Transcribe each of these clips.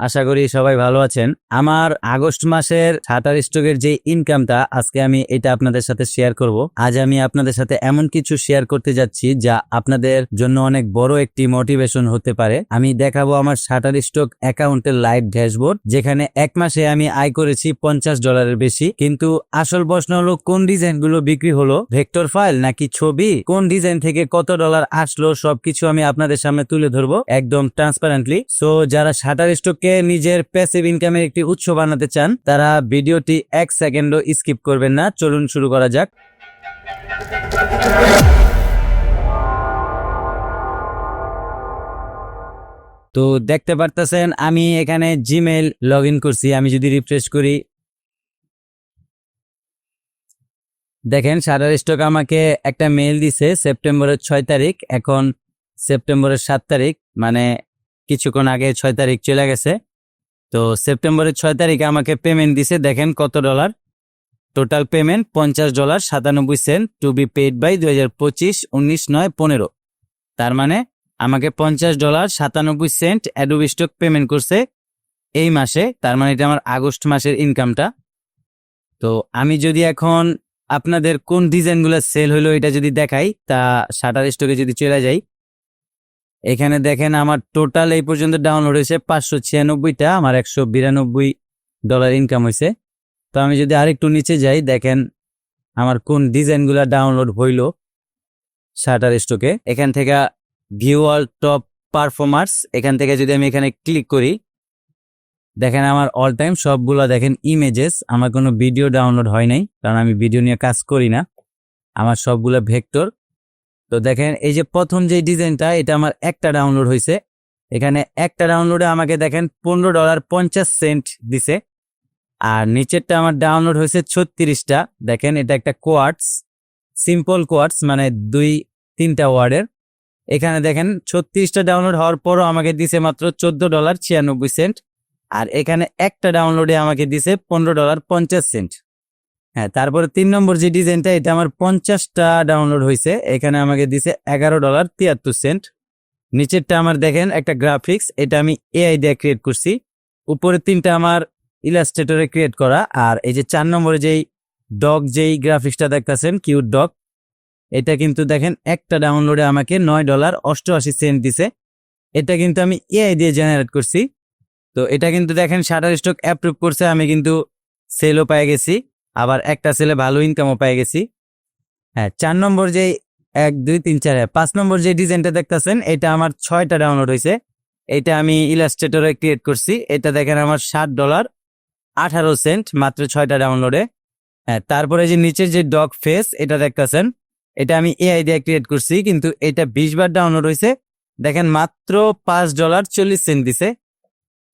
আশা করি সবাই ভালো আছেন। আমার আগস্ট মাসের শাটার স্টকের যে ইনকামটা আজকে আমি এটা আপনাদের সাথে শেয়ার করব। আজ আমি আপনাদের সাথে এমন কিছু শেয়ার করতে যাচ্ছি, যা আপনাদের জন্য অনেক বড় একটি মোটিভেশন হতে পারে। আমি দেখাবো আমার শাটার স্টক অ্যাকাউন্টের লাইভ ড্যাশবোর্ড যেখানে এক মাসে আমি আয় করেছি পঞ্চাশ ডলারের বেশি। কিন্তু আসল প্রশ্ন হলো, কোন ডিজাইনগুলো বিক্রি হলো? ভেক্টর ফাইল নাকি ছবি? কোন ডিজাইন থেকে কত ডলার আসলো? সবকিছু আমি আপনাদের সামনে তুলে ধরবো একদম ট্রান্সপারেন্টলি সো যারা শাটার স্টককে নিজের প্যাসিভ ইনকামের একটি উৎস বানাতে চান, তারা ভিডিওটি এক সেকেন্ডও স্কিপ করবেন না। চলুন শুরু করা যাক। তো দেখতে পারতেছেন, আমি এখানে জিমেল লগ ইন করছি। আমি যদি রিফ্রেশ করি, দেখেন সারার স্টক আমাকে একটা মেল দিছে সেপ্টেম্বরের ছয় তারিখ, এখন সেপ্টেম্বরের সাত তারিখ মানে কিছুক্ষণ আগে ছয় তারিখ চলে গেছে। তো সেপ্টেম্বরের ছয় তারিখে আমাকে পেমেন্ট দিছে, দেখেন কত ডলার টোটাল পেমেন্ট পঞ্চাশ ডলার সাতানব্বই cent to be paid by দুই হাজার পঁচিশ, উনিশ, নয়, পনেরো। তার মানে আমাকে পঞ্চাশ ডলার সাতানব্বই সেন্ট অ্যাডোবি স্টক পেমেন্ট করছে এই মাসে, তার মানে এটা আমার আগস্ট মাসের ইনকামটা তো আমি যদি এখন আপনাদের কোন ডিজাইনগুলো সেল হলো এটা যদি দেখাই, তা শাটার স্টকে যদি চলে যাই এখানে দেখেন আমার টোটাল এই পর্যন্ত ডাউনলোড হয়েছে পাঁচশো ছিয়ানব্বইটা, আমার একশো বিরানব্বই ডলার ইনকাম হয়েছে। তো আমি যদি আরেকটু নিচে যাই, দেখেন আমার কোন ডিজাইনগুলো ডাউনলোড হইল শাটার স্টকে এখান থেকে ভিউ অল টপ পারফরমার্স এখান থেকে যদি আমি এখানে ক্লিক করি, দেখেন আমার অল টাইম সবগুলো দেখেন ইমেজেস আমার কোনো ভিডিও ডাউনলোড হয় নাই, কারণ আমি ভিডিও নিয়ে কাজ করি না। আমার সবগুলো ভেক্টর তো দেখেন, এই যে প্রথম যে ডিজাইনটা, এটা আমার একটা ডাউনলোড হয়েছে এখানে একটা ডাউনলোডে আমাকে দেখেন পনেরো ডলার পঞ্চাশ সেন্ট দিছে। আর নিচেরটা আমার ডাউনলোড হয়েছে ছত্রিশটা। দেখেন, এটা একটা কোয়ার্টস সিম্পল কোয়ার্টস মানে দুই, তিনটা ওয়ার্ডের। এখানে দেখেন, ছত্রিশটা ডাউনলোড হওয়ার পরও আমাকে দিছে মাত্র চোদ্দ ডলার ছিয়ানব্বই সেন্ট। আর এখানে একটা ডাউনলোডে আমাকে দিছে পনেরো ডলার পঞ্চাশ সেন্ট। হ্যাঁ তারপরে তিন নম্বর যে ডিজাইনটা, এটা আমার পঞ্চাশটা ডাউনলোড হয়েছে এখানে আমাকে দিছে এগারো ডলার তিয়াত্তর সেন্ট নিচেরটা আমার দেখেন একটা গ্রাফিক্স এটা আমি এআই দিয়ে ক্রিয়েট করছি। উপরে তিনটা আমার ইলাস্ট্রেটরে ক্রিয়েট করা। আর এই যে চার নম্বরে যেই ডগ যেই গ্রাফিক্সটা দেখতেছেন কিউট ডগ এটা কিন্তু দেখেন একটা ডাউনলোডে আমাকে নয় ডলার অষ্টআশি সেন্ট দিছে। এটা কিন্তু আমি এআই দিয়ে জেনারেট করছি। তো এটা কিন্তু দেখেন শাটার স্টক অ্যাপ্রুভ করছে, আমি কিন্তু সেলও পেয়ে গেছি। আবার একটা ছেলে ভালো ইনকামও পেয়ে গেছি। হ্যাঁ চার নম্বর যে এক দুই তিন চার হ্যাঁ, পাঁচ নম্বর যে ডিজাইনটা দেখতেছেন এটা আমার ছয়টা ডাউনলোড হয়েছে এটা আমি ইলাস্ট্রেটরে ক্রিয়েট করছি। এটা দেখেন আমার ষাট ডলার আঠারো সেন্ট মাত্র ছয়টা ডাউনলোডে হ্যাঁ তারপরে যে নিচের যে ডগ ফেস এটা দেখতেছেন এটা আমি এআই দিয়ে ক্রিয়েট করছি কিন্তু এটা বিশ বার ডাউনলোড হয়েছে দেখেন মাত্র পাঁচ ডলার চল্লিশ সেন্ট দিছে।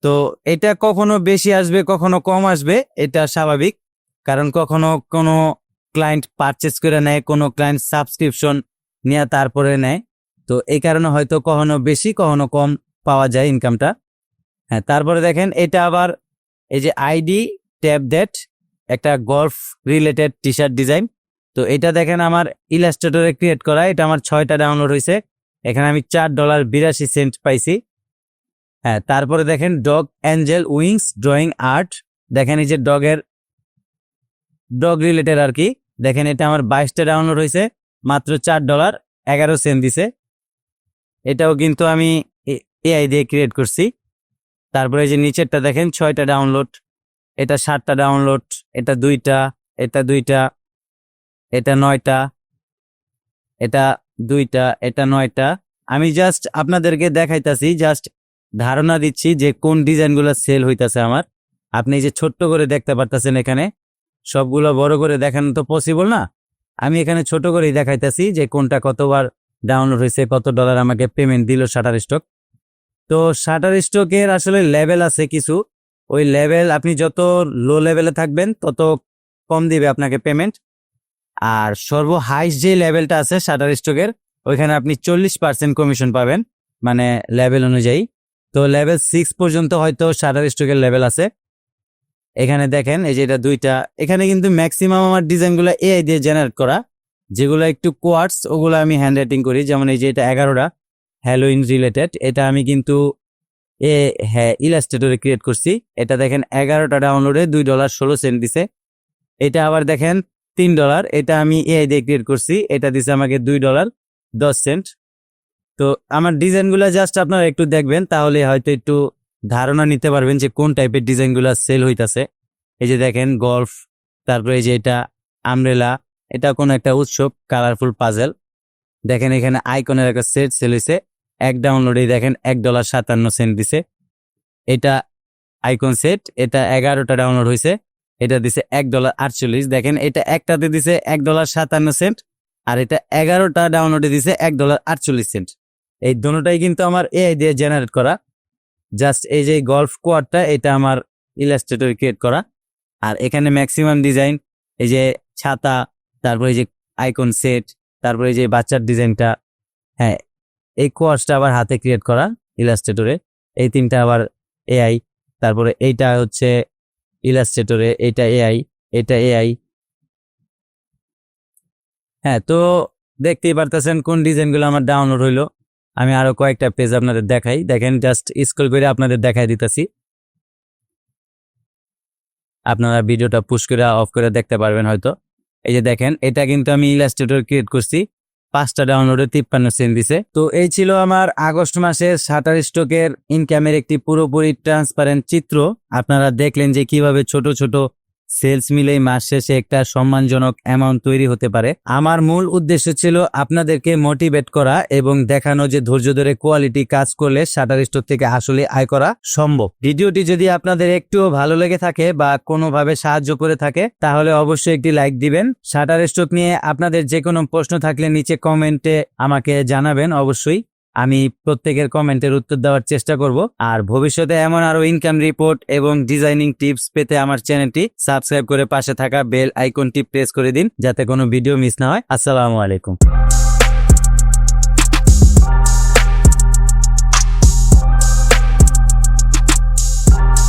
তো এটা কখনো বেশি আসবে কখনো কম আসবে এটা স্বাভাবিক। কারণ কখনো কোনো ক্লায়েন্ট পারচেস করে নেয়, কোনো ক্লায়েন্ট সাবস্ক্রিপশন নিয়ে তারপরে নেয়। তো এই কারণে হয়তো কখনো বেশি, কখনো কম পাওয়া যায় ইনকামটা হ্যাঁ তারপরে দেখেন এটা আবার এই যে আইডি ট্যাব দ্যাট একটা golf related T shirt design তো এটা দেখেন আমার ইলাস্ট্রেটরে ক্রিয়েট করা, এটা আমার ছয়টা ডাউনলোড হয়েছে। এখানে আমি চার ডলার বিরাশি সেন্ট পাইছি। হ্যাঁ তারপরে দেখেন dog angel wings drawing art দেখেন এই যে ডগের ডগ রিলেটেড আর কি। দেখেন, এটা আমার বাইশটা ডাউনলোড হয়েছে, মাত্র চার ডলার এগারো সেন্ট দিছে। এটাও কিন্তু আমি এআই দিয়ে ক্রিয়েট করছি। তারপরে যে নিচেরটা দেখেন, ছয়টা ডাউনলোড এটা সাতটা ডাউনলোড এটা দুইটা এটা দুইটা, এটা নয়টা, এটা দুইটা, এটা নয়টা। আমি জাস্ট আপনাদেরকে দেখাইতাছি জাস্ট ধারণা দিচ্ছি যে কোন ডিজাইনগুলো সেল হইতাছে আমার। আপনি যে ছোট্ট করে দেখতে পারতেছেন এখানে। সবগুলো বড় করে দেখানো তো পসিবল না। আমি এখানে ছোট করেই দেখাইতেছি যে কোনটা কতবার ডাউনলোড হয়েছে, কত ডলার আমাকে পেমেন্ট দিল শাটার স্টক তো শাটার স্টকের আসলে লেভেল আছে কিছু। ওই লেভেল আপনি যত লো লেভেলে থাকবেন, তত কম দিবে আপনাকে পেমেন্ট আর সর্ব হাইস্ট যে লেভেলটা আছে শাটার স্টকের ওইখানে আপনি চল্লিশ পার্সেন্ট কমিশন পাবেন মানে লেভেল অনুযায়ী। তো লেভেল সিক্স পর্যন্ত হয়তো শাটার স্টকের লেভেল আছে। এখানে দেখেন, এই যে এটা দুইটা। এখানে কিন্তু ম্যাক্সিমাম আমার ডিজাইনগুলো এআই দিয়ে জেনারেট করা। যেগুলো একটু কোয়ার্টস ওগুলো আমি হ্যান্ড রাইটিং করি। যেমন এই যে এটা এগারোটা হ্যালোইন রিলেটেড এটা আমি কিন্তু এ হ্যাঁ ইলাস্ট্রেটরে ক্রিয়েট করছি। এটা দেখেন, এগারোটা ডাউনলোডে দুই ডলার ষোলো সেন্ট দিছে। এটা আবার দেখেন, তিন ডলার এটা আমি এআই দিয়ে ক্রিয়েট করছি। এটা দিছে আমাকে দুই ডলার দশ সেন্ট তো আমার ডিজাইনগুলো জাস্ট আপনারা একটু দেখবেন, তাহলে হয়তো একটু ধারণা নিতে পারবেন যে কোন টাইপের ডিজাইনগুলো সেল হইতাছে। এই যে দেখেন গল্ফ তারপরে এই যে এটা আমরেলা এটা কোনো একটা উৎসব কালারফুল পাজেল দেখেন এখানে আইকনের একটা সেট সেল হয়েছে এক ডাউনলোডে দেখেন, এক ডলার সাতান্ন সেন্ট দিছে। এটা আইকন সেট এটা এগারোটা ডাউনলোড হয়েছে এটা দিছে এক ডলার আটচল্লিশ। দেখেন এটা একটাতে দিছে এক ডলার সাতান্ন সেন্ট আর এটা এগারোটা ডাউনলোডে দিছে এক ডলার আটচল্লিশ সেন্ট এই দুটোটাই কিন্তু আমার এআই দিয়ে জেনারেট করা। জাস্ট এই যে গল্ফ কোয়ারটা এটা আমার ইলাস্ট্রেটর ক্রিয়েট করা। আর এখানে ম্যাক্সিমাম ডিজাইন এই যে ছাতা, তারপরে এই যে আইকন সেট তারপরে এই যে বাচ্চার ডিজাইনটা হ্যাঁ এই কোয়ার্সটা আবার হাতে ক্রিয়েট করা ইলাস্ট্রেটরে এই তিনটা আবার এআই তারপরে এইটা হচ্ছে ইলাস্ট্রেটরে এইটা এআই এটা এআই হ্যাঁ তো দেখতেই পারতেছেন কোন ডিজাইনগুলো আমার ডাউনলোড হইল। আমি আরও কয়েকটা পেজ আপনাদের দেখাই। দেখেন জাস্ট স্কুল করে আপনাদের দেখাই দিতেছি। আপনারা ভিডিওটা পুশ করে অফ করে দেখতে পারবেন হয়তো। এই যে দেখেন, এটা কিন্তু আমি ইলাস্ট্রেটর ক্রিয়েট করছি। পাঁচটা ডাউনলোডে তিপ্পান্ন সেন্ট দিছে। তো এই ছিল আমার আগস্ট মাসের শাটার স্টকের ইনকামের একটি পুরোপুরি ট্রান্সপারেন্ট চিত্র। আপনারা দেখলেন যে কীভাবে ছোট ছোট সেলস মিলেই মাস শেষে একটা সম্মানজনক অ্যামাউন্ট তৈরি হতে পারে। আমার মূল উদ্দেশ্য ছিল আপনাদেরকে মোটিভেট করা এবং দেখানো যে ধৈর্য ধরে কোয়ালিটি কাজ করলে শাটার স্টোর থেকে আসলে আয় করা সম্ভব। ভিডিওটি যদি আপনাদের একটুও ভালো লেগে থাকে বা কোনোভাবে সাহায্য করে থাকে, তাহলে অবশ্যই একটি লাইক দিবেন। শাটার স্টক নিয়ে আপনাদের যে কোনো প্রশ্ন থাকলে নিচে কমেন্টে আমাকে জানাবেন অবশ্যই। আমি প্রত্যেকের কমেন্টের উত্তর দেওয়ার চেষ্টা করব। আর ভবিষ্যতে এমন আরও ইনকাম রিপোর্ট এবং ডিজাইনিং টিপস পেতে আমার চ্যানেলটি সাবস্ক্রাইব করে পাশে থাকা বেল আইকনটি প্রেস করে দিন, যাতে কোনো ভিডিও মিস না হয়। আসসালামু আলাইকুম।